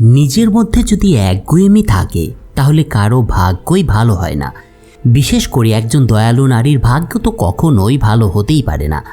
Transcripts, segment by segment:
নিজের মধ্যে যদি একগুয়েমি থাকে, তাহলে কারও ভাগ্যই ভালো হয় না। বিশেষ করে একজন দয়ালু নারীর ভাগ্য তো কখনোই ভালো হতেই পারে না।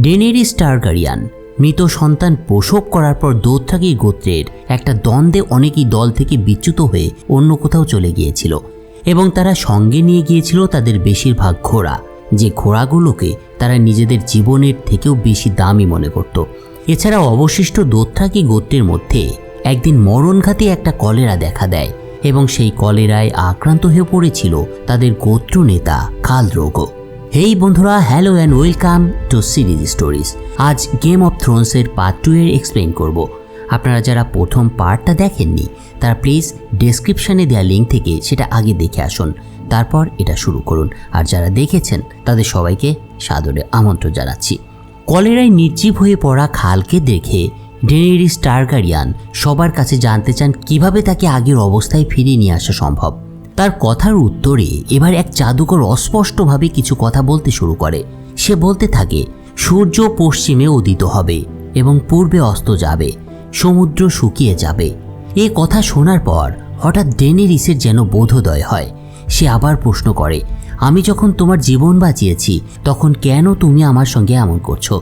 ডেনেরি স্টারগারিয়ান মৃত সন্তান প্রসব করার পর দোত্রাকি গোত্রের একটা দ্বন্দ্বে অনেকেই দল থেকে বিচ্যুত হয়ে অন্য কোথাও চলে গিয়েছিল এবং তারা সঙ্গে নিয়ে গিয়েছিল তাদের বেশিরভাগ ঘোড়া, যে ঘোড়াগুলোকে তারা নিজেদের জীবনের থেকেও বেশি দামি মনে করত। এছাড়া অবশিষ্ট দোত্রাকি গোত্রের মধ্যে একদিন মরণঘাতী একটা কলেরা দেখা দেয় এবং সেই কলেরায় আক্রান্ত হয়ে পড়েছিল তাদের গোত্র নেতা কালদ্রোগো হেই বন্ধুরা, hello and welcome to series stories. আজ গেম অফ থ্রোনসের পার্ট টু এর এক্সপ্লেন করব। আপনারা যারা প্রথম পার্টটা দেখেননি, তারা প্লিজ ডেসক্রিপশানে দেওয়া লিঙ্ক থেকে সেটা আগে দেখে আসুন। তারপর এটা শুরু করুন। আর যারা দেখেছেন, তাদের সবাইকে সাদরে আমন্ত্রণ জানাচ্ছি। কলেরায় নির্জীব হয়ে পড়া খালকে দেখে ডেনেরিস টার্গারিয়ান সবার কাছে জানতে চান কীভাবে তাকে আগের অবস্থায় ফিরিয়ে নিয়ে আসা সম্ভব। তার কথার উত্তরে এবার এক জাদুকর অস্পষ্টভাবে কিছু কথা বলতে শুরু করে। সে বলতে থাকে, সূর্য পশ্চিমে উদিত হবে এবং পূর্বে অস্ত যাবে, সমুদ্র শুকিয়ে যাবে। এ কথা শোনার পর হঠাৎ ডেনেরিসের যেন বোধোদয় হয়। সে আবার প্রশ্ন করে, আমি যখন তোমার জীবন বাঁচিয়েছি, তখন কেন তুমি আমার সঙ্গে এমন করছ?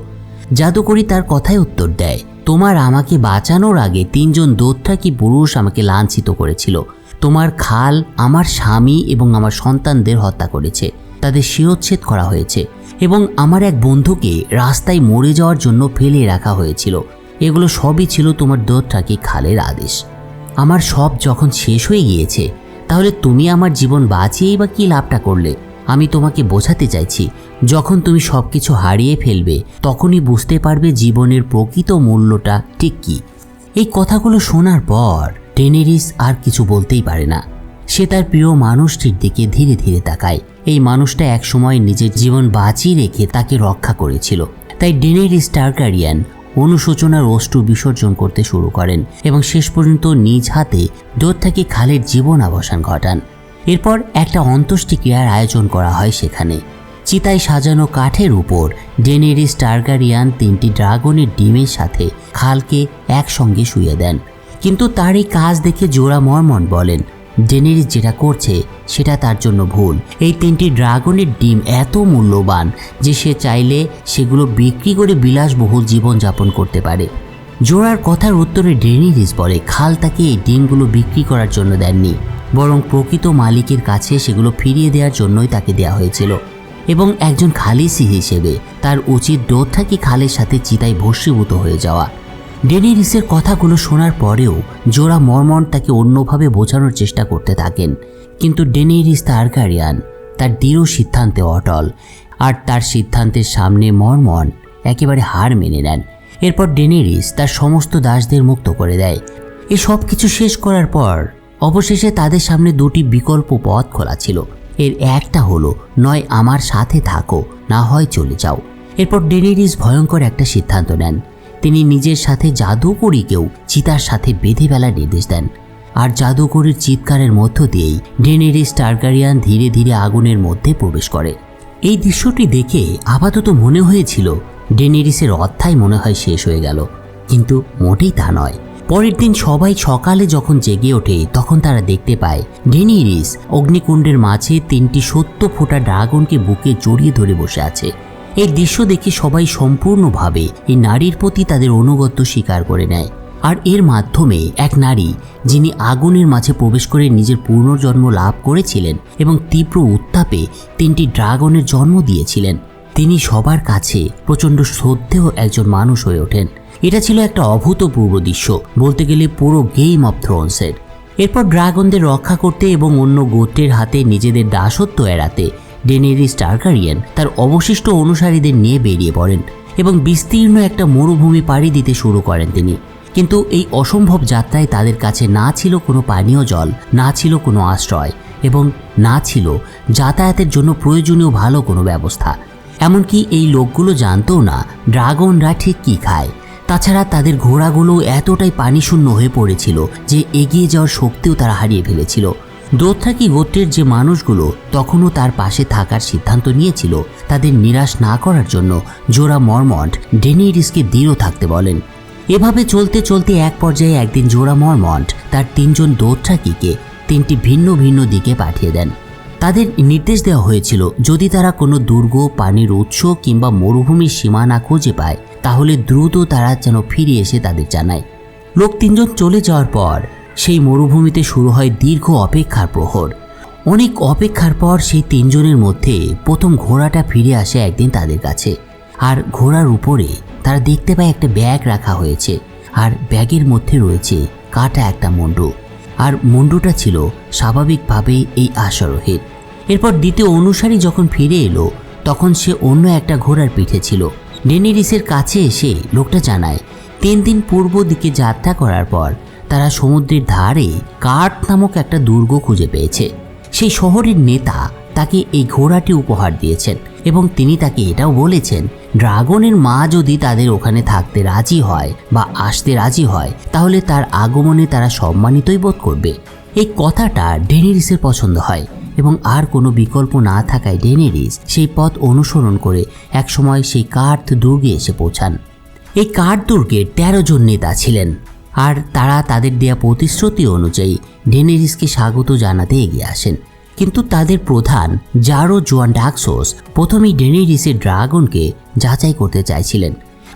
জাদুকরি তার কথায় উত্তর দেয়, তোমার আমাকে বাঁচানোর আগে তিনজন দোত্রাকি পুরুষ আমাকে লাঞ্ছিত করেছিল। তোমার খাল, আমার স্বামী এবং আমার সন্তানদের হত্যা করেছে। তাদের শিরোচ্ছেদ করা হয়েছে এবং আমার এক বন্ধুকে রাস্তায় মরে যাওয়ার জন্য ফেলে রাখা হয়েছিল। এগুলো সবই ছিল তোমার দোত্রাকি খালের আদেশ। আমার সব যখন শেষ হয়ে গিয়েছে, তাহলে তুমি আমার জীবন বাঁচিয়েই বা কী লাভটা করলে? আমি তোমাকে বোঝাতে চাইছি, যখন তুমি সব কিছু হারিয়ে ফেলবে, তখনই বুঝতে পারবে জীবনের প্রকৃত মূল্যটা ঠিক কী। এই কথাগুলো শোনার পর টেনেরিস আর কিছু বলতেই পারে না। সে তার প্রিয় মানুষটির দিকে ধীরে ধীরে তাকায়। এই মানুষটা একসময় নিজের জীবন বাঁচিয়ে রেখে তাকে রক্ষা করেছিল। তাই ডেনেরিস টার্কারিয়ান অনুশোচনার অষ্টু বিসর্জন করতে শুরু করেন এবং শেষ পর্যন্ত নিজ হাতে দূর থেকে খালের জীবন অবসান ঘটান। এরপর একটা অন্ত্যেষ্টিক্রিয়ার আয়োজন করা হয় সেখানে। চিতায় সাজানো কাঠের উপর ডেনেরিস টার্গারিয়ান তিনটি ড্রাগনের ডিমের সাথে খালকে একসঙ্গে শুয়ে দেন। কিন্তু তার এই কাজ দেখে জোড়া মর্মন বলেন, ডেনেরিস যেটা করছে, সেটা তার জন্য ভুল। এই তিনটি ড্রাগনের ডিম এত মূল্যবান যে সে চাইলে সেগুলো বিক্রি করে বিলাসবহুল জীবনযাপন করতে পারে। জোড়ার কথার উত্তরে ডেনিরিস বলে, খাল তাকে এই ডিমগুলো বিক্রি করার জন্য দেননি। বরং প্রকৃত মালিকের কাছে সেগুলো ফিরিয়ে দেওয়ার জন্যই তাকে দেওয়া হয়েছিল। এবং একজন খালিসি হিসেবে তার উচিত ডোথাকি খালের সাথে চিতায় ভস্মীভূত হয়ে যাওয়া। ডেনিরিসের কথাগুলো শোনার পরেও জোড়া মর্মন তাকে অন্যভাবে বোঝানোর চেষ্টা করতে থাকেন। কিন্তু ডেনিরিস তারকারিয়ান তার দৃঢ় সিদ্ধান্তে অটল, আর তার সিদ্ধান্তের সামনে মর্মন একেবারে হার মেনে নেন। এরপর ডেনেরিস তার সমস্ত দাসদের মুক্ত করে দেয়। এ সব কিছু শেষ করার পর অবশেষে তাদের সামনে দুটি বিকল্প পথ খোলা ছিল। এর একটা হলো, নয় আমার সাথে থাকো, না হয় চলে যাও। এরপর ডেনেরিস ভয়ঙ্কর একটা সিদ্ধান্ত নেন। তিনি নিজের সাথে জাদুকরিকেও চিতার সাথে বেঁধে ফেলার নির্দেশ দেন। আর জাদুকরির চিৎকারের মধ্য দিয়েই ডেনেরিস টার্গারিয়ান ধীরে ধীরে আগুনের মধ্যে প্রবেশ করে। এই দৃশ্যটি দেখে আপাতত মনে হয়েছিল, ডেনেরিসের অধ্যায় মনে হয় শেষ হয়ে গেল। কিন্তু মোটেই তা নয়। পরের দিন সবাই সকালে যখন জেগে ওঠে, তখন তারা দেখতে পায়, ডেনিরিস অগ্নিকুণ্ডের মাঝে তিনটি সত্য ফোটা ড্রাগনকে বুকে জড়িয়ে ধরে বসে আছে। এই দৃশ্য দেখে সবাই সম্পূর্ণভাবে এই নারীর প্রতি তাদের অনুগত্য স্বীকার করে নেয়। আর এর মাধ্যমে এক নারী, যিনি আগুনের মাঝে প্রবেশ করে নিজের পুনর্জন্ম লাভ করেছিলেন এবং তীব্র উত্তাপে তিনটি ড্রাগনের জন্ম দিয়েছিলেন, তিনি সবার কাছে প্রচণ্ড শ্রদ্ধেয় একজন মানুষ হয়ে ওঠেন। এটা ছিল একটা অভূতপূর্ব দৃশ্য, বলতে গেলে পুরো গেম অফ থ্রোনসের এরপর ড্রাগনদের রক্ষা করতে এবং অন্য গোত্রের হাতে নিজেদের দাসত্ব এড়াতে ডেনেরি টার্কারিয়ান তার অবশিষ্ট অনুসারীদের নিয়ে বেরিয়ে পড়েন এবং বিস্তীর্ণ একটা মরুভূমি পাড়ি দিতে শুরু করেন তিনি। কিন্তু এই অসম্ভব যাত্রায় তাদের কাছে না ছিল কোনো পানীয় জল, না ছিল কোনো আশ্রয় এবং না ছিল যাতায়াতের জন্য প্রয়োজনীয় ভালো কোনো ব্যবস্থা। এমনকি এই লোকগুলো জানতও না ড্রাগনরা ঠিক কী খায়। তাছাড়া তাদের ঘোড়াগুলো এতটাই পানিশূন্য হয়ে পড়েছিল যে এগিয়ে যাওয়ার শক্তিও তারা হারিয়ে ফেলেছিল। দোথরাকি গোত্রের যে মানুষগুলো তখনও তার পাশে থাকার সিদ্ধান্ত নিয়েছিল তাদের নিরাশ না করার জন্য জোড়া মর্মন্ট ডেনিরিসকে দৃঢ় থাকতে বলেন। এভাবে চলতে চলতে এক পর্যায়ে একদিন জোড়া মর্মন্ট তার তিনজন দোত্রাকিকে তিনটি ভিন্ন ভিন্ন দিকে পাঠিয়ে দেন। তাদের নির্দেশ দেওয়া হয়েছিল, যদি তারা কোনো দুর্গ, পানির উৎস কিংবা মরুভূমির সীমানা খুঁজে পায় তাহলে দ্রুত তারা যেন ফিরে এসে তাদের জানায়। লোক তিনজন চলে যাওয়ার পর সেই মরুভূমিতে শুরু হয় দীর্ঘ অপেক্ষার প্রহর। অনেক অপেক্ষার পর সেই তিনজনের মধ্যে প্রথম ঘোড়াটা ফিরে আসে একদিন তাদের কাছে। আর ঘোড়ার উপরে তারা দেখতে পায় একটা ব্যাগ রাখা হয়েছে। আর ব্যাগের মধ্যে রয়েছে কাটা একটা মুন্ডু। আর মুন্ডুটা ছিল স্বাভাবিকভাবেই এই আশারোহের। এরপর দ্বিতীয় অনুসারী যখন ফিরে এলো, তখন সে অন্য একটা ঘোড়ার পিঠে ছিল। ডেনিরিসের কাছে এসে লোকটা জানায়, তিন দিন পূর্ব দিকে যাত্রা করার পর তারা সমুদ্রের ধারে কার্ট নামক একটা দুর্গ খুঁজে পেয়েছে। সেই শহরের নেতা তাকে এই ঘোড়াটি উপহার দিয়েছেন এবং তিনি তাকে এটাও বলেছেন, ড্রাগনের মা যদি তাদের ওখানে থাকতে রাজি হয় বা আসতে রাজি হয়, তাহলে তার আগমনে তারা সম্মানিতই বোধ করবে। এই কথাটা ডেনেরিসের পছন্দ হয়। এবং আর কোনো বিকল্প না থাকায় ডেনেরিস সেই পথ অনুসরণ করে একসময় সেই কার্থ দুর্গে এসে পৌঁছান। এই কার্ড দুর্গের তেরো জন নেতা ছিলেন আর তারা তাদের দেয়া প্রতিশ্রুতি অনুযায়ী ডেনেরিসকে স্বাগত জানাতে এগিয়ে আসেন। কিন্তু তাদের প্রধান জারো জোয়ান ডাকসোস প্রথমেই ডেনেরিসের ড্রাগনকে যাচাই করতে চাইছিলেন।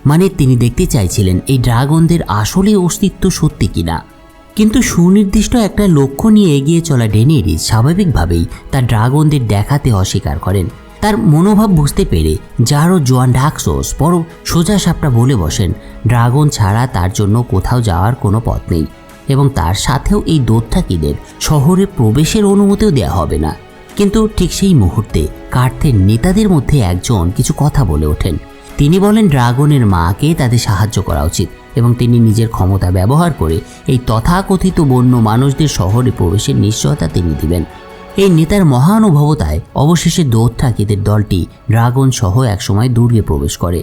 মানে তিনি দেখতে চাইছিলেন এই ড্রাগনদের আসলে অস্তিত্ব সত্যি কিনা। কিন্তু সুনির্দিষ্ট একটা লক্ষ্য নিয়ে এগিয়ে চলা ডেনেরিস স্বাভাবিকভাবেই তার ড্রাগনদের দেখাতে অস্বীকার করেন। তার মনোভাব বুঝতে পেরে যারও জোয়ান ডাকসোস বড় সোজা সাপটা বলে বসেন, ড্রাগন ছাড়া তার জন্য কোথাও যাওয়ার কোনো পথ নেই এবং তার সাথেও এই দোত্থাকিদের শহরে প্রবেশের অনুমতিও দেওয়া হবে না। কিন্তু ঠিক সেই মুহূর্তে কার্থের নেতাদের মধ্যে একজন কিছু কথা বলে ওঠেন। তিনি বলেন, ড্রাগনের মাকে তাদের সাহায্য করা উচিত। এবং তিনি নিজের ক্ষমতা ব্যবহার করে এই তথাকথিত বন্য মানুষদের শহরে প্রবেশের নিশ্চয়তা তিনি দিবেন। এই নেতার মহানুভবতায় অবশেষে দোত্থাকিদের দলটি ড্রাগন সহ একসময় দুর্গে প্রবেশ করে।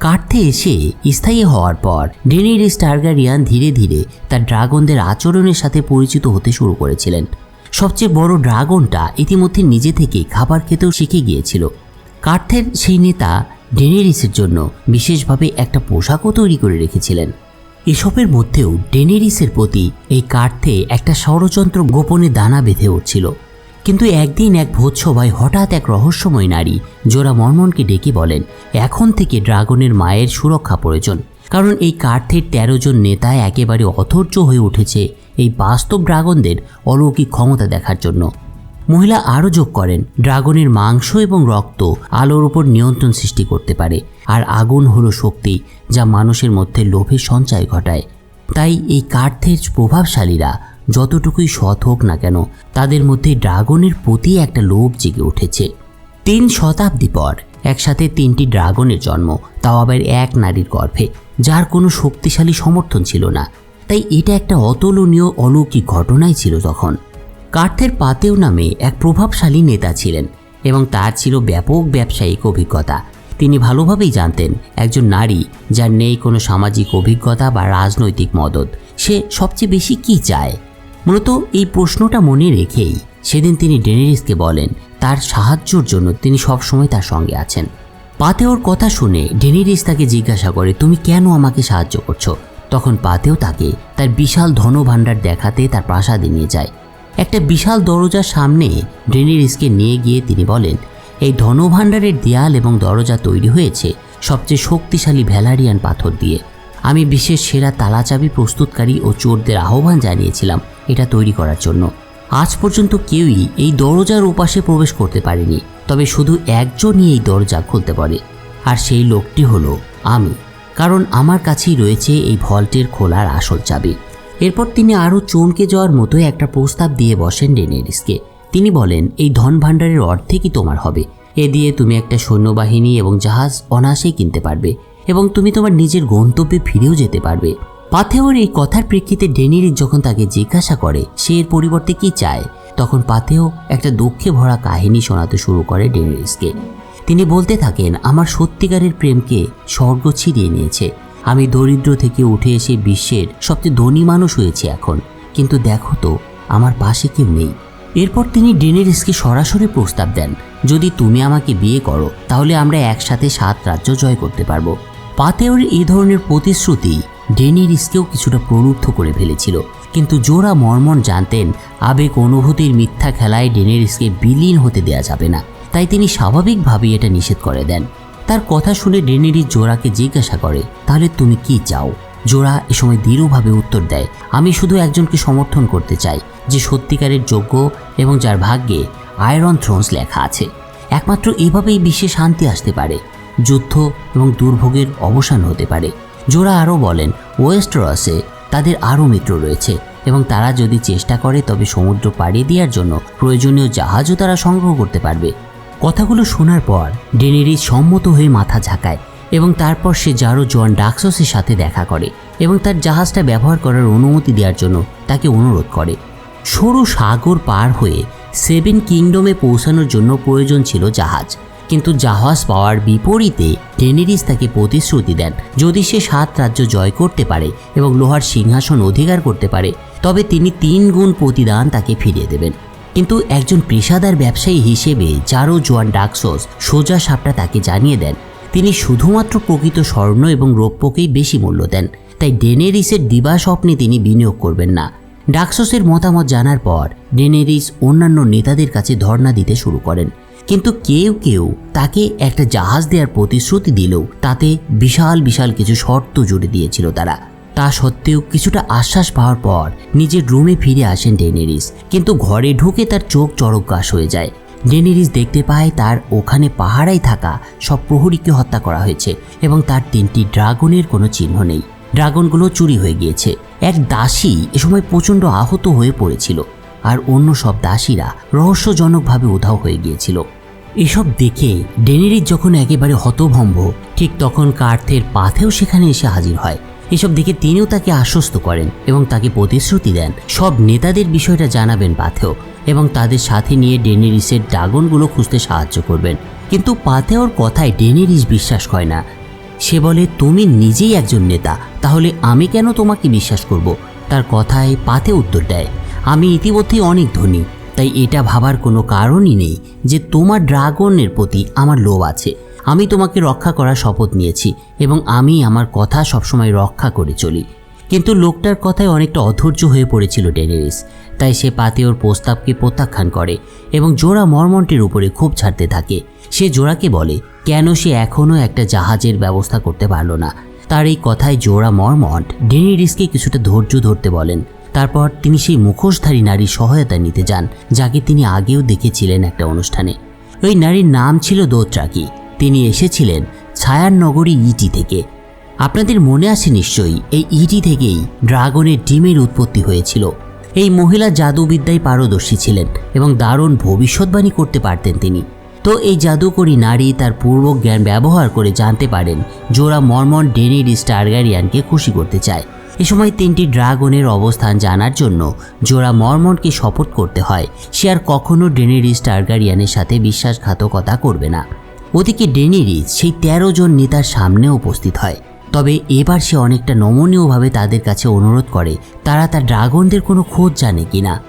কার্থে এসে স্থায়ী হওয়ার পর ডেনিরিস টার্গারিয়ান ধীরে ধীরে তার ড্রাগনদের আচরণের সাথে পরিচিত হতে শুরু করেছিলেন। সবচেয়ে বড় ড্রাগনটা ইতিমধ্যে নিজে থেকে খাবার খেতেও শিখে গিয়েছিল। কার্থের সেই নেতা ডেনেরিসের জন্য বিশেষভাবে একটা পোশাকও তৈরি করে রেখেছিলেন। এসবের মধ্যেও ডেনেরিসের প্রতি এই কার্থে একটা ষড়যন্ত্র গোপনে দানা বেঁধে উঠছিল। কিন্তু একদিন এক ভোজসভায় হঠাৎ এক রহস্যময় নারী জোড়া মর্মনকে ডেকে বলেন, এখন থেকে ড্রাগনের মায়ের সুরক্ষা প্রয়োজন। কারণ এই কার্থের তেরো জন নেতা একেবারে অধৈর্য হয়ে উঠেছে এই বাস্তব ড্রাগনদের অলৌকিক ক্ষমতা দেখার জন্য। মহিলা আরও যোগ করেন। ড্রাগনের মাংস এবং রক্ত আলোর উপর নিয়ন্ত্রণ সৃষ্টি করতে পারে। আর আগুন হলো শক্তি, যা মানুষের মধ্যে লোভের সঞ্চয় ঘটায়। তাই এই কার্থের প্রভাবশালীরা যতটুকুই সৎ হোক না কেন, তাদের মধ্যে ড্রাগনের প্রতি একটা লোভ জেগে উঠেছে। তিন শতাব্দী পর একসাথে তিনটি ড্রাগনের জন্ম, তাও আবার এক নারীর গর্ভে, যার কোনো শক্তিশালী সমর্থন ছিল না। তাই এটা একটা অতুলনীয় অলৌকিক ঘটনাই ছিল তখন। কার্থের পাতেও নামে এক প্রভাবশালী নেতা ছিলেন এবং তার ছিল ব্যাপক ব্যবসায়িক অভিজ্ঞতা। তিনি ভালোভাবেই জানতেন একজন নারী যার নেই কোনো সামাজিক অভিজ্ঞতা বা রাজনৈতিক মদত। সে সবচেয়ে বেশি কি চায়? মূলত এই প্রশ্নটা মনে রেখেই সেদিন তিনি ডেনেরিসকে বলেন, তার সাহায্যর জন্য তিনি সবসময় তার সঙ্গে আছেন। পাতেওর কথা শুনে ডেনেরিস তাকে জিজ্ঞাসা করে, তুমি কেন আমাকে সাহায্য করছ? তখন পাতেও তাকে তার বিশাল ধনভাণ্ডার দেখাতে তার প্রাসাদে নিয়ে যায়। একটা বিশাল দরজার সামনে ডেনেরিসকে নিয়ে গিয়ে তিনি বলেন, এই ধনভাণ্ডারের দেয়াল এবং দরজা তৈরি হয়েছে সবচেয়ে শক্তিশালী ভ্যালারিয়ান পাথর দিয়ে। আমি বিশেষ সেরা তালাচাবি প্রস্তুতকারী ও চোরদের আহ্বান জানিয়েছিলাম এটা তৈরি করার জন্য। আজ পর্যন্ত কেউই এই দরজার ওপাশে প্রবেশ করতে পারেনি, তবে শুধু একজনই এই দরজা খুলতে পারে। আর সেই লোকটি হলো আমি, কারণ আমার কাছেই রয়েছে এই ভল্টের খোলার আসল চাবি। এরপর তিনি আরও চমকে যাওয়ার মতোই একটা প্রস্তাব দিয়ে বসেন ডেনেরিসকে। তিনি বলেন, এই ধন ভাণ্ডারের অর্ধেকই তোমার হবে? এ দিয়ে তুমি একটা সৈন্যবাহিনী এবং জাহাজ অনায়াসেই কিনতে পারবে এবং তুমি তোমার নিজের গন্তব্যে ফিরেও যেতে পারবে। পাথেওর এই কথার প্রেক্ষিতে ডেনিরিস যখন তাকে জিজ্ঞাসা করে, সে এর পরিবর্তে কি চায়? তখন পাথেও একটা দুঃখে ভরা কাহিনী শোনাতে শুরু করে ডেনিরিসকে। তিনি বলতে থাকেন, আমার সত্যিকারের প্রেমকে স্বর্গ ছিঁড়িয়ে নিয়েছে। আমি দরিদ্র থেকে উঠে এসে বিশ্বের সবচেয়ে ধনী মানুষ হয়েছে এখন। কিন্তু দেখো তো, আমার পাশে কেউ নেই। এরপর তিনি ডেনেরিসকে সরাসরি প্রস্তাব দেন, যদি তুমি আমাকে বিয়ে করো, তাহলে আমরা একসাথে সাত রাজ্য জয় করতে পারব। পাতেওর এই ধরনের প্রতিশ্রুতি ডেনিরিসকেও কিছুটা প্রলুব্ধ করে ফেলেছিল। কিন্তু জোড়া মর্মন জানতেন, আবেগ অনুভূতির মিথ্যা খেলায় ডেনেরিসকে বিলীন হতে দেয়া যাবে না। তাই তিনি স্বাভাবিকভাবেই এটা নিষেধ করে দেন। তার কথা শুনে ডেনেরিস জোড়াকে জিজ্ঞাসা করে, তাহলে তুমি কি চাও? জোড়া এ সময় দৃঢ়ভাবে উত্তর দেয়, আমি শুধু একজনকে সমর্থন করতে চাই, যে সত্যিকারের যোগ্য এবং যার ভাগ্যে আয়রন থ্রোনস লেখা আছে। একমাত্র এভাবেই বিশ্বে শান্তি আসতে পারে, যুদ্ধ এবং দুর্ভোগের অবসান হতে পারে। জোড়া আরও বলেন, ওয়েস্টরসে তাদের আরও মিত্র রয়েছে এবং তারা যদি চেষ্টা করে তবে সমুদ্র পাড়িয়ে দেওয়ার জন্য প্রয়োজনীয় জাহাজও তারা সংগ্রহ করতে পারবে। কথাগুলো শোনার পর ডেনেরিস সম্মত হয়ে মাথা ঝাঁকায় এবং তারপর সে জারো জোয়ান ডাকসসের সাথে দেখা করে এবং তার জাহাজটা ব্যবহার করার অনুমতি দেওয়ার জন্য তাকে অনুরোধ করে। সরু সাগর পার হয়ে সেভেন কিংডমে পৌঁছানোর জন্য প্রয়োজন ছিল জাহাজ। কিন্তু জাহাজ পাওয়ার বিপরীতে ডেনেরিস তাকে প্রতিশ্রুতি দেন, যদি সে সাত রাজ্য জয় করতে পারে এবং লোহার সিংহাসন অধিকার করতে পারে, তবে তিনি তিন গুণ প্রতিদান তাকে ফিরিয়ে দেবেন। কিন্তু একজন পেশাদার ব্যবসায়ী হিসেবে যারও জোয়ান ডাকসস সোজা সাপটা তাকে জানিয়ে দেন, তিনি শুধুমাত্র প্রকৃত স্বর্ণ এবং রৌপ্যকেই বেশি মূল্য দেন, তাই ডেনেরিসের দিবা স্বপ্নে তিনি বিনিয়োগ করবেন না। ডাকসসের মতামত জানার পর ডেনেরিস অন্যান্য নেতাদের কাছে ধর্ণা দিতে শুরু করেন। কিন্তু কেউ কেউ তাকে একটা জাহাজ দেওয়ার প্রতিশ্রুতি দিলেও তাতে বিশাল বিশাল কিছু শর্ত জুড়ে দিয়েছিল তারা। তা সত্ত্বেও কিছুটা আশ্বাস পাওয়ার পর নিজের রুমে ফিরে আসেন ডেনেরিস। কিন্তু ঘরে ঢুকে তার চোখ চড়কগাস হয়ে যায়। ডেনেরিস দেখতে পায় তার ওখানে পাহারায় থাকা সব প্রহরীকে হত্যা করা হয়েছে এবং তার তিনটি ড্রাগনের কোনো চিহ্ন নেই। ড্রাগনগুলো চুরি হয়ে গিয়েছে। এক দাসী এ সময় প্রচণ্ড আহত হয়ে পড়েছিল আর অন্য সব দাসীরা রহস্যজনকভাবে উধাও হয়ে গিয়েছিল। এসব দেখে ডেনেরিস যখন একেবারে হতভম্ব, ঠিক তখন কার্থের পাথেও সেখানে এসে হাজির হয়। এসব দেখে তিনিও তাকে আশ্বস্ত করেন এবং তাকে প্রতিশ্রুতি দেন। সব নেতাদের বিষয়টা জানাবেন পাথেও এবং তাদের সাথে নিয়ে ডেনেরিসের ড্রাগনগুলো খুঁজতে সাহায্য করবেন। কিন্তু পাথেওর কথায় ডেনেরিস বিশ্বাস করে না। সে বলে, তুমি নিজেই একজন নেতা, তাহলে আমি কেন তোমাকে বিশ্বাস করব? তার কথায় পাথে উত্তর দেয়, আমি ইতিমধ্যেই অনেক ধনী, তাই এটা ভাবার কোনো কারণই নেই যে তোমার ড্রাগনের প্রতি আমার লোভ আছে। আমি তোমাকে রক্ষা করার শপথ নিয়েছি এবং আমি আমার কথা সবসময় রক্ষা করে চলি। কিন্তু লোকটার কথায় অনেকটা অধৈর্য হয়ে পড়েছিল ডেনেরিস। তাই সে পাতেওর প্রস্তাবকে প্রত্যাখ্যান করে এবং জোড়া মর্মন্টের উপরে খুব ছাড়তে থাকে। সে জোড়াকে বলে, কেন সে এখনও একটা জাহাজের ব্যবস্থা করতে পারল না? তার এই কথায় জোড়া মর্মন্ট ডেনেরিসকে কিছুটা ধৈর্য ধরতে বলেন। তারপর তিনি সেই মুখোশধারী নারীর সহায়তা নিতে যান, যাকে তিনি আগেও দেখেছিলেন একটা অনুষ্ঠানে। ওই নারীর নাম ছিল দোত্রাকি। তিনি এসেছিলেন ছায়ার নগরী ইটি থেকে। আপনাদের মনে আছে নিশ্চয়ই, এই ইটি থেকেই ড্রাগনের ডিমের উৎপত্তি হয়েছিল। এই মহিলা জাদুবিদ্যায় পারদর্শী ছিলেন এবং দারুণ ভবিষ্যৎবাণী করতে পারতেন তিনি। তো এই জাদুকরী নারী তার পূর্ব জ্ঞান ব্যবহার করে জানতে পারেন জোড়া মর্মন ডেনিরিস টার্গারিয়ানকে খুশি করতে চায়। এ সময় তিনটি ড্রাগনের অবস্থান জানার জন্য জোড়া মর্মনকে শপথ করতে হয়, সে আর কখনও ডেনিরিস টার্গারিয়ানের সাথে বিশ্বাসঘাতকতা করবে না। ওদিকে ডেনিরিস সেই তেরো জন নেতার সামনে উপস্থিত হয়। তবে এবার সে অনেকটা নমনীয়ভাবে তাদের কাছে অনুরোধ করে, তারা তার ড্রাগনদের কোনো খোঁজ জানে কিনা।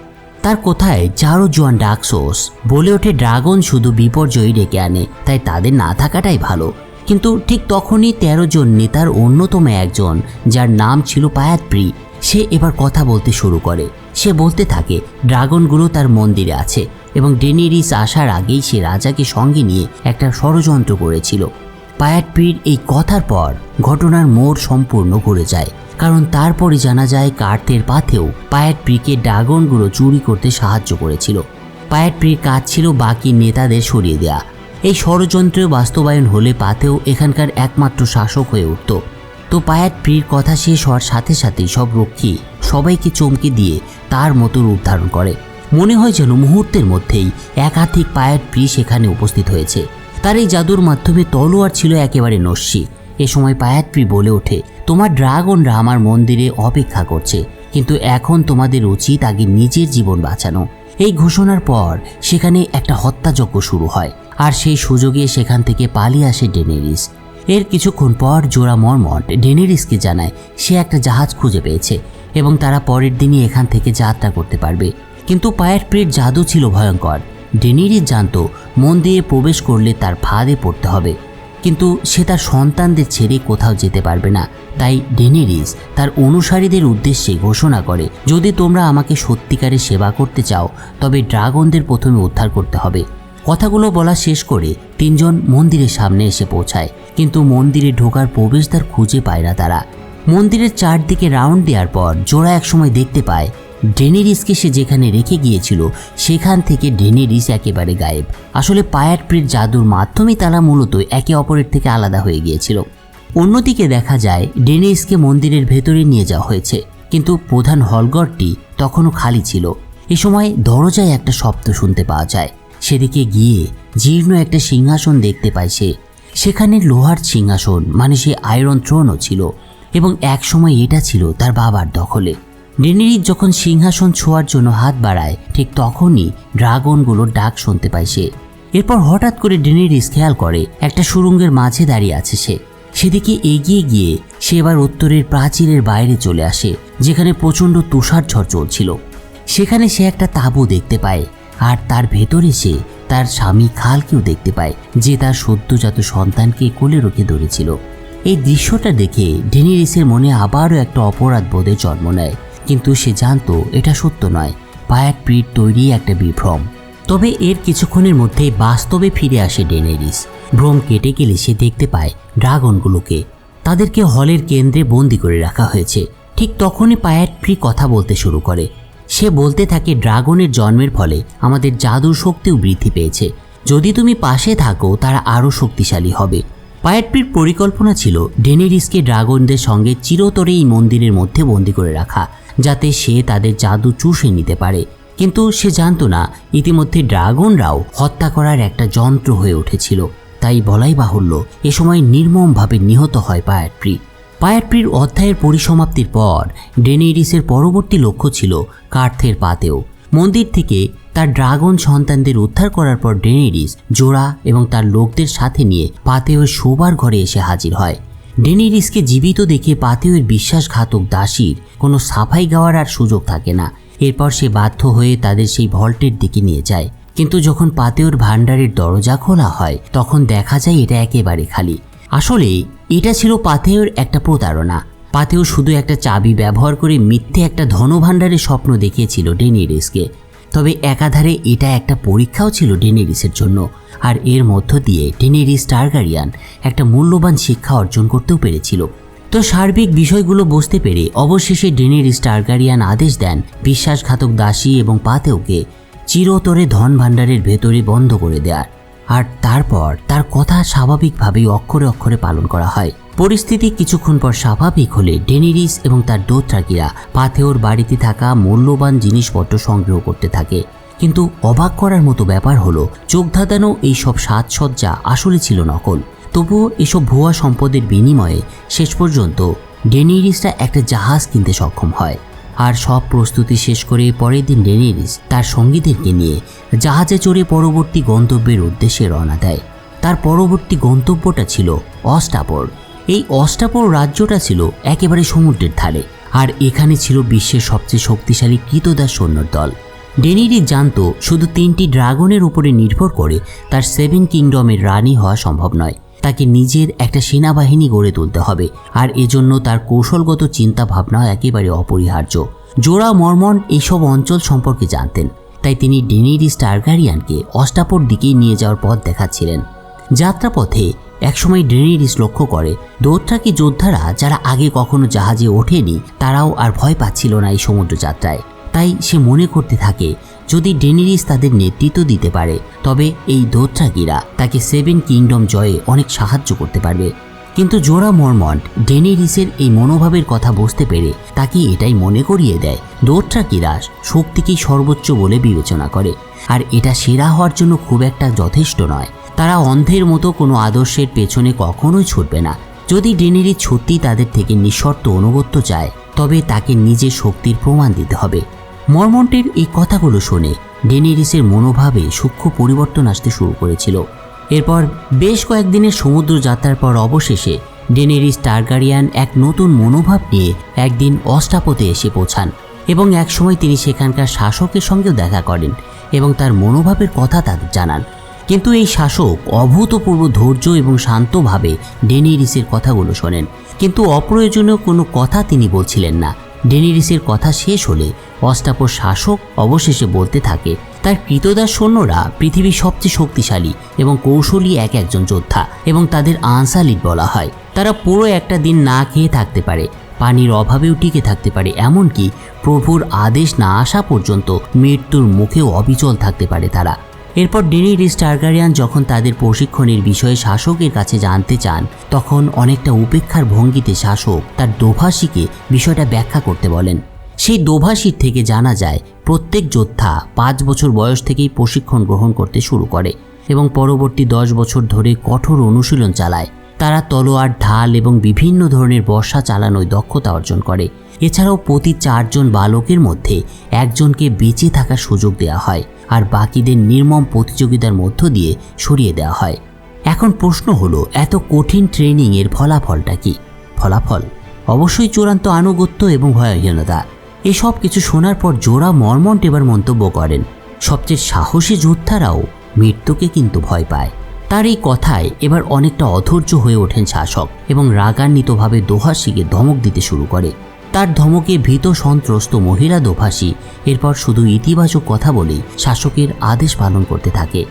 তার কোথায় যারো জোয়ান ডাকসোস? বলে ওঠে, ড্রাগন শুধু বিপর্যয় ডেকে আনে, তাই তাদের না থাকাটাই ভালো। কিন্তু ঠিক তখনই তেরো জন নেতার অন্যতম একজন, যার নাম ছিল পায়াতপ্রি সে এবার কথা বলতে শুরু করে। সে বলতে থাকে, ড্রাগনগুলো তার মন্দিরে আছে। এবং ডেনিরিস আসার আগেই সে রাজাকে সঙ্গে নিয়ে একটা ষড়যন্ত্র করেছিল। পায়াটপির এই কথার পর ঘটনার মোড় সম্পূর্ণ ঘুরে যায়। কারণ তারপরে জানা যায় কার্তের পাথেও পায়াটপ্রিকে ড্রাগনগুলো চুরি করতে সাহায্য করেছিল। পায়াটপ্রির কাজ ছিল বাকি নেতাদের সরিয়ে দেয়া। এই ষড়যন্ত্রের বাস্তবায়ন হলে পাতেও এখানকার একমাত্র শাসক হয়ে উঠত। তো প্রির কথা শেষ হওয়ার সাথে সাথেই সব রক্ষী সবাইকে চমকে দিয়ে তার মতো রূপ ধারণ করে। মনে হয় যেন মুহূর্তের মধ্যেই একাধিক পায়াট প্রি সেখানে উপস্থিত হয়েছে। তার এই জাদুর মাধ্যমে তলোয়ার ছিল একেবারে নস্যি। এ সময় পায়াত্রী বলে ওঠে, তোমার ড্রাগনরা আমার মন্দিরে অপেক্ষা করছে, কিন্তু এখন তোমাদের উচিত আগে নিজের জীবন বাঁচানো। এই ঘোষণার পর সেখানে একটা হত্যাযজ্ঞ শুরু হয়, আর সেই সুযোগে সেখান থেকে পালিয়ে আসে ডেনেরিস। এর কিছুক্ষণ পর জোড়া মর্মট ডেনেরিসকে জানায়, সে একটা জাহাজ খুঁজে পেয়েছে এবং তারা পরের দিনই এখান থেকে যাত্রা করতে পারবে। কিন্তু পায়ের প্রেট জাদু ছিল ভয়ঙ্কর। ডেনিরিস জানতো মন্দিরে প্রবেশ করলে তার ফাঁদে পড়তে হবে। কিন্তু সে তার সন্তানদের ছেড়ে কোথাও যেতে পারবে না। তাই ডেনেরিস তার অনুসারীদের উদ্দেশ্যে ঘোষণা করে, যদি তোমরা আমাকে সত্যিকারে সেবা করতে চাও, তবে ড্রাগনদের প্রথমে উদ্ধার করতে হবে। কথাগুলো বলা শেষ করে তিনজন মন্দিরের সামনে এসে পৌঁছায়। কিন্তু মন্দিরে ঢোকার প্রবেশদ্বার খুঁজে পায় না তারা। মন্দিরের চারদিকে রাউন্ড দেওয়ার পর জোড়া একসময় দেখতে পায় ডেনেরিসকে সে যেখানে রেখে গিয়েছিল, সেখান থেকে ডেনেরিস একেবারে গায়েব। আসলে পায়াটপ্রির জাদুর মাধ্যমে তারা মূলত একে অপরের থেকে আলাদা হয়ে গিয়েছিল। অন্যদিকে দেখা যায় ডেনিসকে মন্দিরের ভেতরে নিয়ে যাওয়া হয়েছে, কিন্তু প্রধান হলঘরটি তখনও খালি ছিল। এ সময় দরজায় একটা শব্দ শুনতে পাওয়া যায়। সেদিকে গিয়ে জীর্ণ একটা সিংহাসন দেখতে পায় সে। সেখানে লোহার সিংহাসন মানে সে আয়রন থ্রোনও ছিল, এবং এক সময় এটা ছিল তার বাবার দখলে। ডেনেরিস যখন সিংহাসন ছোঁয়ার জন্য হাত বাড়ায়, ঠিক তখনই ড্রাগনগুলোর ডাক শুনতে পায় সে। এরপর হঠাৎ করে ডেনেরিস খেয়াল করে, একটা সুরঙ্গের মাঝে দাঁড়িয়ে আছে সে। সেদিকে এগিয়ে গিয়ে সে এবার উত্তরের প্রাচীরের বাইরে চলে আসে, যেখানে প্রচণ্ড তুষার ঝড় চলছিল। সেখানে সে একটা তাঁবু দেখতে পায়, আর তার ভেতরে সে তার স্বামী খালকেও দেখতে পায়, যে তার সদ্যজাত সন্তানকে কোলে রেখে ধরেছিল। এই দৃশ্যটা দেখে ডেনিরিসের মনে আবারও একটা অপরাধ বোধে জন্ম নেয়। কিন্তু সে জানতো এটা সত্য নয় পায়াট প্রিট তৈরি একটা বিভ্রম। তবে এর কিছুক্ষণের মধ্যেই বাস্তবে ফিরে আসে ডেনেরিস। ভ্রম কেটে গেলে সে দেখতে পায় ড্রাগনগুলোকে। তাদেরকে হলের কেন্দ্রে বন্দি করে রাখা হয়েছে। ঠিক তখনই পায়াট ফ্রি কথা বলতে শুরু করে। সে বলতে থাকে, ড্রাগনের জন্মের ফলে আমাদের জাদুর শক্তিও বৃদ্ধি পেয়েছে। যদি তুমি পাশে থাকো, তারা আরও শক্তিশালী হবে। পায়াটপির পরিকল্পনা ছিল ডেনেরিসকে ড্রাগনদের সঙ্গে চিরতরে এই মন্দিরের মধ্যে বন্দি করে রাখা। যাতে সে তাদের জাদু চুষে নিতে পারে। কিন্তু সে জানতো না, ইতিমধ্যে ড্রাগনরাও হত্যা করার একটা যন্ত্র হয়ে উঠেছিল। তাই বলাই বাহুল্য, এ সময় নির্মমভাবে নিহত হয় পায়াটপ্রি পায়াটপ্রির অধ্যায়ের পরিসমাপ্তির পর ডেনেরিসের পরবর্তী লক্ষ্য ছিল কার্থের পাতেও। মন্দির থেকে তার ড্রাগন সন্তানদের উদ্ধার করার পর ডেনেরিস জোড়া এবং তার লোকদের সাথে নিয়ে পাতেওয়ের শোবার ঘরে এসে হাজির হয়। ডেনেরিসকে জীবিত দেখে পাতেওয়ের বিশ্বাসঘাতক দাসীর কোনো সাফাই গাওয়ার আর সুযোগ থাকে না। এরপর সে বাধ্য হয়ে তাদের সেই ভল্টের দিকে নিয়ে যায়। কিন্তু যখন পাতেওর ভাণ্ডারের দরজা খোলা হয়, তখন দেখা যায় এটা একেবারে খালি। আসলে এটা ছিল পাথেওর একটা প্রতারণা। পাথেও শুধু একটা চাবি ব্যবহার করে মিথ্যে একটা ধনভাণ্ডারের স্বপ্ন দেখিয়েছিল ডেনিরিসকে। তবে একাধারে এটা একটা পরীক্ষাও ছিল ডেনেরিসের জন্য, আর এর মধ্য দিয়ে ডেনেরিস টার্গারিয়ান একটা মূল্যবান শিক্ষা অর্জন করতেও পেরেছিল। তো সার্বিক বিষয়গুলো বুঝতে পেরে অবশেষে ডেনেরিস টার্গারিয়ান আদেশ দেন বিশ্বাসঘাতক দাসী এবং পাতেওকে চিরতরে ধন ভাণ্ডারের ভেতরে বন্ধ করে দেওয়ার আর তারপর তার কথা স্বাভাবিকভাবেই অক্ষরে অক্ষরে পালন করা হয়। পরিস্থিতি কিছুক্ষণ পর স্বাভাবিক হলে ডেনিরিস এবং তার দোত্রাকিরা পাথেওর বাড়িতে থাকা মূল্যবান জিনিসপত্র সংগ্রহ করতে থাকে। কিন্তু অবাক করার মতো ব্যাপার হলো চোখ ধাঁধানো এইসব সাজসজ্জা আসলে ছিল নকল। তবুও এসব ভুয়া সম্পদের বিনিময়ে শেষ পর্যন্ত ডেনিরিসরা একটা জাহাজ কিনতে সক্ষম হয়। আর সব প্রস্তুতি শেষ করে পরের দিন ডেনিরিস তার সঙ্গীদেরকে নিয়ে জাহাজে চড়ে পরবর্তী গন্তব্যের উদ্দেশ্যে রওনা দেয়। তার পরবর্তী গন্তব্যটা ছিল অস্টাপর। এই অষ্টাপর রাজ্যটা ছিল একেবারে সমুদ্রের ধারে আর এখানে ছিল বিশ্বের সবচেয়ে শক্তিশালী কৃতদাস সৈন্যর দল। ডেনিরি জানত, শুধু তিনটি ড্রাগনের উপরে নির্ভর করে তার সেভেন কিংডমের রানী হওয়া সম্ভব নয়। তাকে নিজের একটা সেনাবাহিনী গড়ে তুলতে হবে, আর এজন্য তার কৌশলগত চিন্তা ভাবনা একেবারে অপরিহার্য। জোড়া মর্মন এইসব অঞ্চল সম্পর্কে জানতেন, তাই তিনি ডেনিরিস স্টারগারিয়ানকে অষ্টাপর দিকেই নিয়ে যাওয়ার পথ দেখাচ্ছিলেন। যাত্রাপথে একসময় ডেনিরিস লক্ষ্য করে দোত্রাকি যোদ্ধারা যারা আগে কখনো জাহাজে ওঠেনি, তারাও আর ভয় পাচ্ছিল না এই সমুদ্র যাত্রায় তাই সে মনে করতে থাকে, যদি ডেনিরিস তাদের নেতৃত্ব দিতে পারে, তবে এই দোত্রাকিরা তাকে সেভেন কিংডম জয়ে অনেক সাহায্য করতে পারবে। কিন্তু জোড়া মর্মন্ট ডেনিরিসের এই মনোভাবের কথা বুঝতে পেরে তাকে এটাই মনে করিয়ে দেয় দোত্রাকিরা শক্তিকেই সর্বোচ্চ বলে বিবেচনা করে। আর এটা সেরা হওয়ার জন্য খুব একটা যথেষ্ট নয়। তারা অন্ধের মতো কোনো আদর্শের পেছনে কখনোই ছুটবে না। যদি ডেনেরি সত্যি তাদের থেকে নিঃশর্ত অনুগত্য চায়, তবে তাকে নিজের শক্তির প্রমাণ দিতে হবে। মর্মন্টের এই কথাগুলো শুনে ডেনেরিসের মনোভাবে সূক্ষ্ম পরিবর্তন আসতে শুরু করেছিল। এরপর বেশ কয়েকদিনের সমুদ্র যাত্রার পর অবশেষে ডেনেরিস টার্গারিয়ান এক নতুন মনোভাব নিয়ে একদিন অষ্টাপথে এসে পৌঁছান এবং একসময় তিনি সেখানকার শাসকের সঙ্গেও দেখা করেন এবং তার মনোভাবের কথা তাদের জানান। কিন্তু এই শাসক অভূতপূর্ব ধৈর্য এবং শান্তভাবে ডেনিরিসের কথাগুলো শোনেন। কিন্তু অপ্রয়োজনীয় কোনো কথা তিনি বলছিলেন না। ডেনিরিসের কথা শেষ হলে অষ্টাপর শাসক অবশেষে বলতে থাকে, তার কৃতদাস সৈন্যরা পৃথিবীর সবচেয়ে শক্তিশালী এবং কৌশলী এক একজন যোদ্ধা এবং তাদের আনসালিট বলা হয়। তারা পুরো একটা দিন না খেয়ে থাকতে পারে, পানির অভাবেও টিকে থাকতে পারে, এমনকি প্রভুর আদেশ না আসা পর্যন্ত মৃত্যুর মুখেও অবিচল থাকতে পারে তারা। এরপর ডেনিরিস টার্গারিয়ান যখন তাদের প্রশিক্ষণের বিষয়ে শাসকের কাছে জানতে চান, তখন অনেকটা উপেক্ষার ভঙ্গিতে শাসক তার দোভাষীকে বিষয়টা ব্যাখ্যা করতে বলেন। সেই দোভাষীর থেকে জানা যায়, প্রত্যেক যোদ্ধা পাঁচ বছর বয়স থেকেই প্রশিক্ষণ গ্রহণ করতে শুরু করে এবং পরবর্তী দশ বছর ধরে কঠোর অনুশীলন চালায়। তারা তলোয়ার, ঢাল এবং বিভিন্ন ধরনের বর্ষা চালানোয় দক্ষতা অর্জন করে। এছাড়াও প্রতি চারজন বালকের মধ্যে একজনকে বেঁচে থাকার সুযোগ দেওয়া হয়। আর বাকিদের নির্মম প্রতিযোগিতার মধ্য দিয়ে সরিয়ে দেওয়া হয়। এখন প্রশ্ন হলো, এত কঠিন ট্রেনিংয়ের ফলাফলটা কি? ফলাফল? অবশ্যই চূড়ান্ত আনুগত্য এবং ভয়হীনতা এসব কিছু শোনার পর জোড়া মর্মন্ট এবার মন্তব্য করেন। সবচেয়ে সাহসী যোদ্ধারাও মৃত্যুকে কিন্তু ভয় পায়। তার এই কথায় এবার অনেকটা অধৈর্য হয়ে ওঠেন শাসক এবং রাগান্বিতভাবে দোহাসিকে ধমক দিতে শুরু করে। তার ধমকে ভীত সন্ত্রস্ত মহিলা দোভাষী এরপর শুধু ইতিবাচক কথা বলেই শাসকের আদেশ পালন করতে থাকে।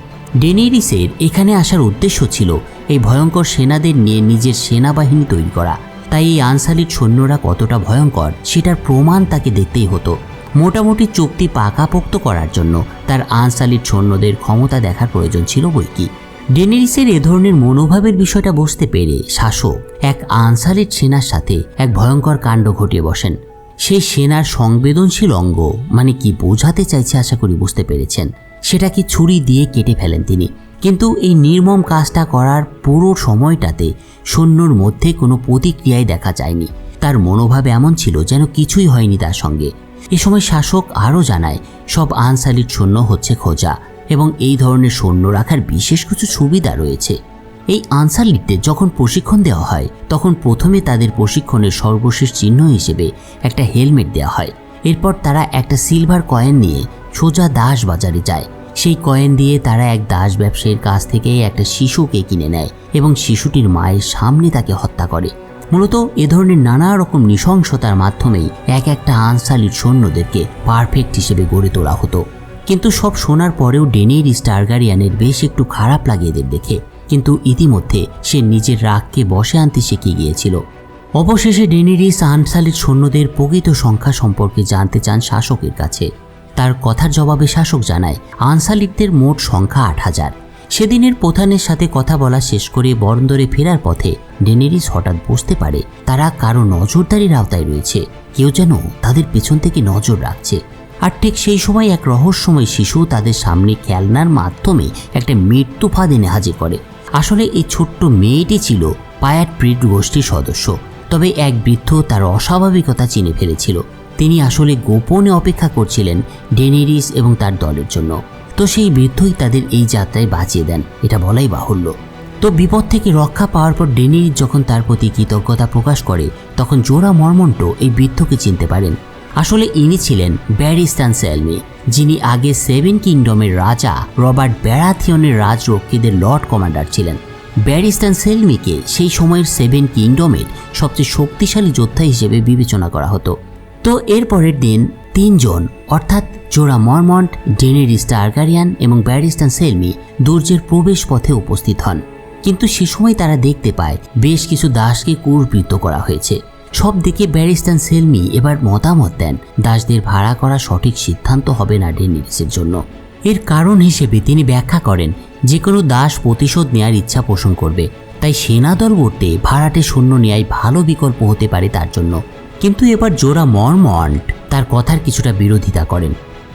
ডেনেরিসের এখানে আসার উদ্দেশ্য ছিল এই ভয়ঙ্কর সেনাদের নিয়ে নিজের সেনাবাহিনী তৈরি করা। তাই এই আনসালির সৈন্যরা কতটা ভয়ঙ্কর সেটার প্রমাণ তাকে দেখতেই হতো। মোটামুটি চুক্তি পাকাপোক্ত করার জন্য তার আনসালির সৈন্যদের ক্ষমতা দেখার প্রয়োজন ছিল বই কি ডেনেরিসের এ ধরনের মনোভাবের বিষয়টা বুঝতে পেরে শাসক এক আনসালির সেনার সাথে এক ভয়ঙ্কর কাণ্ড ঘটিয়ে বসেন। সেই সেনার সংবেদনশীল অঙ্গ মানে কি বোঝাতে চাইছে আশা করি বুঝতে পেরেছেন সেটাকে ছুরি দিয়ে কেটে ফেলেন তিনি। কিন্তু এই নির্মম কাজটা করার পুরো সময়টাতে সৈন্যর মধ্যে কোনো প্রতিক্রিয়াই দেখা যায়নি। তার মনোভাব এমন ছিল যেন কিছুই হয়নি তার সঙ্গে। এ সময় শাসক আরও জানায়, সব আনসালির সৈন্য হচ্ছে খোঁজা। এবং এই ধরনের সৈন্য রাখার বিশেষ কিছু সুবিধা রয়েছে। এই আনসারলিকদের যখন প্রশিক্ষণ দেওয়া হয়, তখন প্রথমে তাদের প্রশিক্ষণের সর্বশেষ চিহ্ন হিসেবে একটা হেলমেট দেওয়া হয়। এরপর তারা একটা সিলভার কয়েন নিয়ে সোজা দাস বাজারে যায়। সেই কয়েন দিয়ে তারা এক দাস ব্যবসায়ীর কাছ থেকে একটা শিশুকে কিনে নেয় এবং শিশুটির মায়ের সামনে তাকে হত্যা করে। মূলত এ ধরনের নানা রকম নৃশংসতার মাধ্যমেই এক একটা আনসালির সৈন্যদেরকে পারফেক্ট হিসেবে গড়ে তোলা হতো। কিন্তু সব শোনার পরেও ডেনির স্টারগারিয়ানের বেশ একটু খারাপ লাগে এদের দেখে। কিন্তু ইতিমধ্যে সে নিজের রাগকে বসে আনতে শিখে গিয়েছিল। অবশেষে ডেনিরিস আনসালির সৈন্যদের প্রকৃত সংখ্যা সম্পর্কে জানতে চান শাসকের কাছে। তার কথার জবাবে শাসক জানায়, আনসালিকদের মোট সংখ্যা আট হাজার। সেদিনের প্রধানের সাথে কথা বলা শেষ করে বরন্দরে ফেরার পথে ডেনেরিস হঠাৎ বুঝতে পারে, তারা কারও নজরদারির আওতায় রয়েছে। কেউ যেন তাদের পেছন থেকে নজর রাখছে। আর ঠিক সেই সময় এক রহস্যময় শিশু তাদের সামনে খেলনার মাধ্যমে একটা মৃত্যু ফাঁদ এনে হাজির করে। আসলে এই ছোট্ট মেয়েটি ছিল পায়াট প্রিড গোষ্ঠীর সদস্য, তবে এক বৃদ্ধ তার অস্বাভাবিকতা চিনে ফেলেছিল। তিনি আসলে গোপনে অপেক্ষা করছিলেন ডেনেরিস এবং তার দলের জন্য। তো সেই বৃদ্ধই তাদের এই যাত্রায় বাঁচিয়ে দেন, এটা বলাই বাহুল্য। তো বিপদ থেকে রক্ষা পাওয়ার পর ডেনিরিস যখন তার প্রতি কৃতজ্ঞতা প্রকাশ করে, তখন জোড়া মর্মন্ট এই বৃদ্ধকে চিনতে পারেন। আসলে ইনি ছিলেন ব্যারিস্তান সেলমি, যিনি আগে সেভেন কিংডমের রাজা রবার্ট ব্যারাথিয়নের রাজরক্ষীদের লর্ড কমান্ডার ছিলেন। ব্যারিস্তান সেলমিকে সেই সময়ের সেভেন কিংডমের সবচেয়ে শক্তিশালী যোদ্ধা হিসেবে বিবেচনা করা হতো। তো এর পরের দিন তিনজন, অর্থাৎ জোড়া মর্মন্ট, ডেনেরিস টার্গারিয়ান এবং ব্যারিস্তান সেলমি দুর্যের প্রবেশ পথে উপস্থিত হন। কিন্তু সে সময় তারা দেখতে পায়, বেশ কিছু দাসকে কুরবৃত্ত করা হয়েছে। সব দিকে ব্যারিস্তান সেলমি, এবার মতামত দেন। দাসদের ভাড়া করা সঠিক সিদ্ধান্ত হবে না ডেনিরিসের জন্য। এর কারণ হিসেবে তিনি ব্যাখ্যা করেন, যে কোনো দাস প্রতিশোধ নেয়ার ইচ্ছা পোষণ করবে। তাই সেনাদল গড়তে ভাড়াটে শূন্য নেয়াই ভালো বিকল্প হতে পারে তার জন্য। কিন্তু এবার জোরা মর্মন্ট তার কথার কিছুটা বিরোধিতা করেন।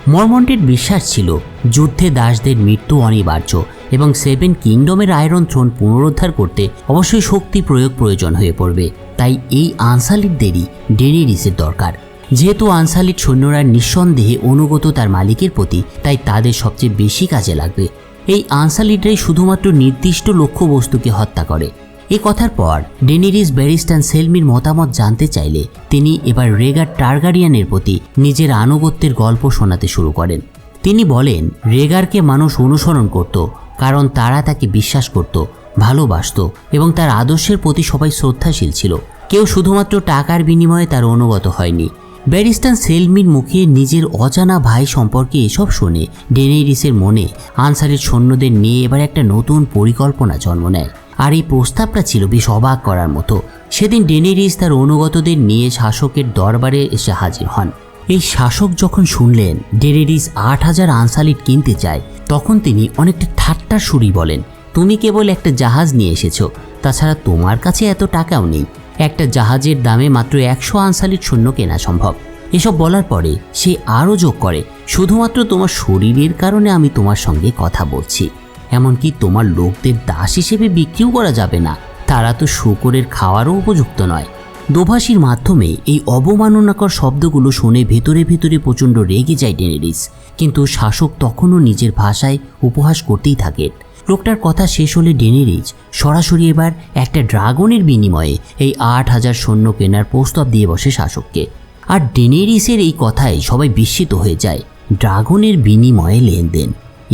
মর্মন্টের বিশ্বাস ছিল, যুদ্ধে দাসদের মৃত্যু অনিবার্য। এবং সেভেন কিংডমের আয়রন থ্রোন পুনরুদ্ধার করতে অবশ্যই শক্তি প্রয়োগ প্রয়োজন হয়ে পড়বে। তাই এই আনসালিকদেরই ডেনিরিসের দরকার। যেহেতু আনসালিক সৈন্যরা নিঃসন্দেহে অনুগত তার মালিকের প্রতি, তাই তাদের সবচেয়ে বেশি কাজে লাগবে। এই আনসালিডরাই শুধুমাত্র নির্দিষ্ট লক্ষ্যবস্তুকে হত্যা করে। এ কথার পর ডেনিরিস ব্যারিস্টান সেলমির মতামত জানতে চাইলে তিনি এবার রেগার টার্গারিয়ানের প্রতি নিজের আনুগত্যের গল্প শোনাতে শুরু করেন। তিনি বলেন, রেগারকে মানুষ অনুসরণ করত কারণ তারা তাকে বিশ্বাস করত, ভালোবাসত এবং তার আদর্শের প্রতি সবাই শ্রদ্ধাশীল ছিল। কেউ শুধুমাত্র টাকার বিনিময়ে তার অনুগত হয়নি। ব্যারিস্টান সেলমির মুখে নিজের অজানা ভাই সম্পর্কে এসব শুনে ডেনেরিসের মনে আনসারের সৈন্যদের নিয়ে এবার একটা নতুন পরিকল্পনা জন্ম নেয়। আর এই প্রস্তাবটা ছিল বেশ অবাক করার মতো। সেদিন ডেনেরিস তার অনুগতদের নিয়ে শাসকের দরবারে এসে হাজির হন। এই শাসক যখন শুনলেন, ডেরেডিস আট হাজার আনসালিট কিনতে চায়, তখন তিনি অনেকটা ঠাট্টা সুরই বলেন, তুমি কেবল একটা জাহাজ নিয়ে এসেছ, তাছাড়া তোমার কাছে এত টাকাও নেই। একটা জাহাজের দামে মাত্র একশো আনসালিট শূন্য কেনা সম্ভব। এসব বলার পরে সে আরও যোগ করে, শুধুমাত্র তোমার শরীরের কারণে আমি তোমার সঙ্গে কথা বলছি। এমনকি তোমার লোকদের দাস হিসেবে বিক্রিও করা যাবে না। তারা তো শুকরের খাওয়ারও উপযুক্ত নয়। দোভাষীর মাধ্যমে এই অবমাননাকর শব্দগুলো শুনে ভেতরে ভেতরে প্রচণ্ড রেগে যায় ডেনেরিস। কিন্তু শাসক তখনও নিজের ভাষায় উপহাস করতেই থাকেন লোকটার কথা শেষ হলে ডেনেরিজ সরাসরি এবার একটা ড্রাগনের বিনিময়ে এই আট হাজার সৈন্য কেনার প্রস্তাব দিয়ে বসে শাসককে। আর ডেনেরিসের এই কথায় সবাই বিস্মিত হয়ে যায়। ড্রাগনের বিনিময়ে লেনদেন।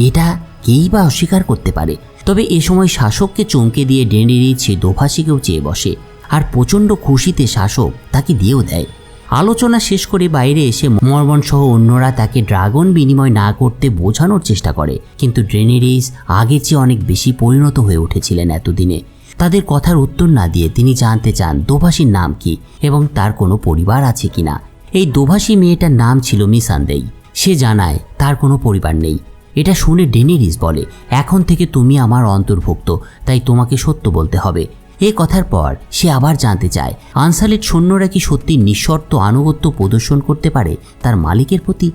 এটা কেই বা অস্বীকার করতে পারে? তবে এ সময় শাসককে চমকে দিয়ে ডেনেরিজ সে দোভাষীকেও চেয়ে বসে। আর প্রচণ্ড খুশিতে শাসক তাকে দিয়েও দেয়। আলোচনা শেষ করে বাইরে এসে মর্মন সহ অন্যরা তাকে ড্রাগন বিনিময় না করতে বোঝানোর চেষ্টা করে, কিন্তু ড্রেনেরিস আগের চেয়ে অনেক বেশি পরিণত হয়ে উঠেছিলেন এতদিনে। তাদের কথার উত্তর না দিয়ে তিনি জানতে চান দোভাষীর নাম কি এবং তার কোনো পরিবার আছে কিনা এই দোভাষী মেয়েটার নাম ছিল মিসান্দেই সে জানায়, তার কোনো পরিবার নেই। এটা শুনে ডেনেরিস বলে, এখন থেকে তুমি আমার অন্তর্ভুক্ত, তাই তোমাকে সত্য বলতে হবে। এ কথার পর সে আবার জানতে চায় আনসালের সৈন্যরা কি সত্যি নিঃশর্ত আনুগত্য প্রদর্শন করতে পারে তার মালিকের প্রতি?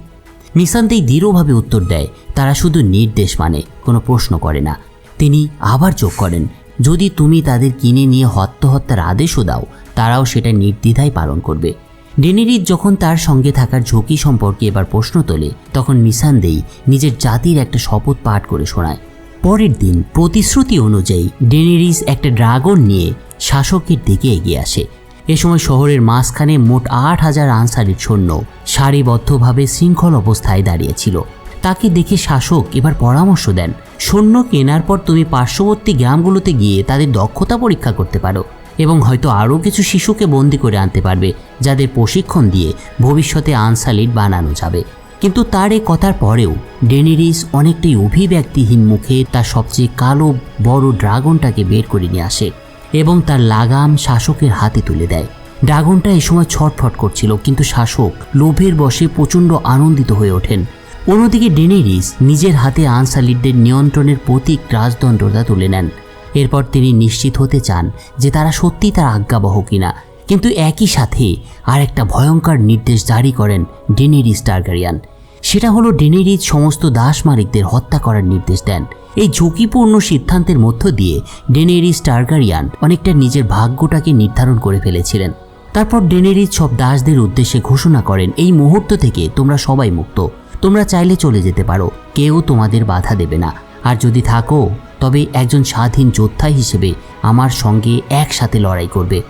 নিশান্তেই দৃঢ়ভাবে উত্তর দেয়, তারা শুধু নির্দেশ মানে কোনো প্রশ্ন করে না। তিনি আবার যোগ করেন, যদি তুমি তাদের কিনে নিয়ে হত্যাহত্যার আদেশও দাও, তারাও সেটা নির্দ্বিধায় পালন করবে। ডেনেরিজ যখন তার সঙ্গে থাকার ঝুঁকি সম্পর্কে এবার প্রশ্ন তোলে, তখন নিসান্দেই নিজের জাতির একটা শপথ পাঠ করে শোনায়। পরের দিন প্রতিশ্রুতি অনুযায়ী ডেনেরিস একটা ড্রাগন নিয়ে শাসকের দিকে এগিয়ে আসে। এ সময় শহরের মাঝখানে মোট আট হাজার আনসারের সৈন্য সারিবদ্ধভাবে শৃঙ্খল অবস্থায় দাঁড়িয়েছিল। তাকে দেখে শাসক এবার পরামর্শ দেন, সৈন্য কেনার পর তুমি পার্শ্ববর্তী গ্রামগুলোতে গিয়ে তাদের দক্ষতা পরীক্ষা করতে পারো এবং হয়তো আরও কিছু শিশুকে বন্দি করে আনতে পারবে, যাদের প্রশিক্ষণ দিয়ে ভবিষ্যতে আনসালিট বানানো যাবে। কিন্তু তার এ কথার পরেও ডেনিরিস অনেকটাই অভিব্যক্তিহীন মুখে তার সবচেয়ে কালো, বড় ড্রাগনটাকে বের করে নিয়ে আসে এবং তার লাগাম শাসকের হাতে তুলে দেয়। ড্রাগনটা এ সময় ছটফট করছিল, কিন্তু শাসক লোভের বশে প্রচণ্ড আনন্দিত হয়ে ওঠেন। অন্যদিকে ডেনেরিস নিজের হাতে আনসালিডদের নিয়ন্ত্রণের প্রতীক রাজদণ্ডটা তুলে নেন। এরপর তিনি নিশ্চিত হতে চান যে তারা সত্যি তার আজ্ঞাবহ কিনা। কিন্তু একই সাথে আর একটা ভয়ঙ্কর নির্দেশ জারি করেন ডেনেরিস টার্গারিয়ান। সেটা হলো ডেনেরিজ সমস্ত দাস মালিকদের হত্যা করার নির্দেশ দেন। এই ঝুঁকিপূর্ণ সিদ্ধান্তের মধ্য দিয়ে ডেনেরিস টার্গারিয়ান অনেকটা নিজের ভাগ্যটাকে নির্ধারণ করে ফেলেছিলেন। তারপর ডেনেরিজ সব দাসদের উদ্দেশ্যে ঘোষণা করেন, এই মুহূর্ত থেকে তোমরা সবাই মুক্ত। তোমরা চাইলে চলে যেতে পারো। কেউ তোমাদের বাধা দেবে না। আর যদি থাকো, তবে একজন স্বাধীন যোদ্ধা হিসেবে আমার সঙ্গে একসাথে লড়াই করবে।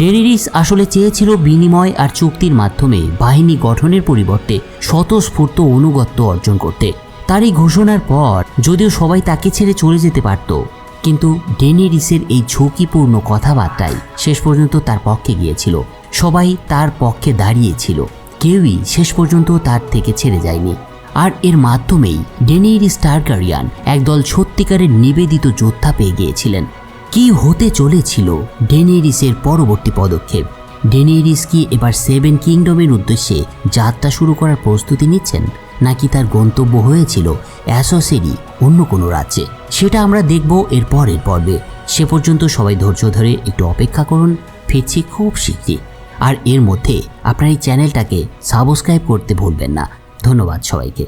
ডেনেরিস আসলে চেয়েছিল বিনিময় আর চুক্তির মাধ্যমে বাহিনী গঠনের পরিবর্তে স্বতঃস্ফূর্ত অনুগত্য অর্জন করতে। তার এই ঘোষণার পর যদিও সবাই তাকে ছেড়ে চলে যেতে পারত, কিন্তু ডেনেরিসের এই ঝুঁকিপূর্ণ কথাবার্তাই শেষ পর্যন্ত তার পক্ষে গিয়েছিল। সবাই তার পক্ষে দাঁড়িয়েছিল, কেউই শেষ পর্যন্ত তার থেকে ছেড়ে যায়নি। আর এর মাধ্যমেই ডেনেরিস টার্গারিয়ান একদল সত্যিকারের নিবেদিত যোদ্ধা পেয়ে গিয়েছিলেন। কি হতে চলেছিল ডেনেরিসের পরবর্তী পদক্ষেপ? ডেনেরিস কি এবার সেভেন কিংডমের উদ্দেশ্যে যাত্রা শুরু করার প্রস্তুতি নিচ্ছেন? নাকি তার গন্তব্য হয়েছিল অ্যাসোসেরই অন্য কোনো রাজ্যে? সেটা আমরা দেখব এর পরের পর্বে। সে পর্যন্ত সবাই ধৈর্য ধরে একটু অপেক্ষা করুন, ফিরছি খুব শীঘ্রই। আর এর মধ্যে আপনার এই চ্যানেলটাকে সাবস্ক্রাইব করতে ভুলবেন না। ধন্যবাদ সবাইকে।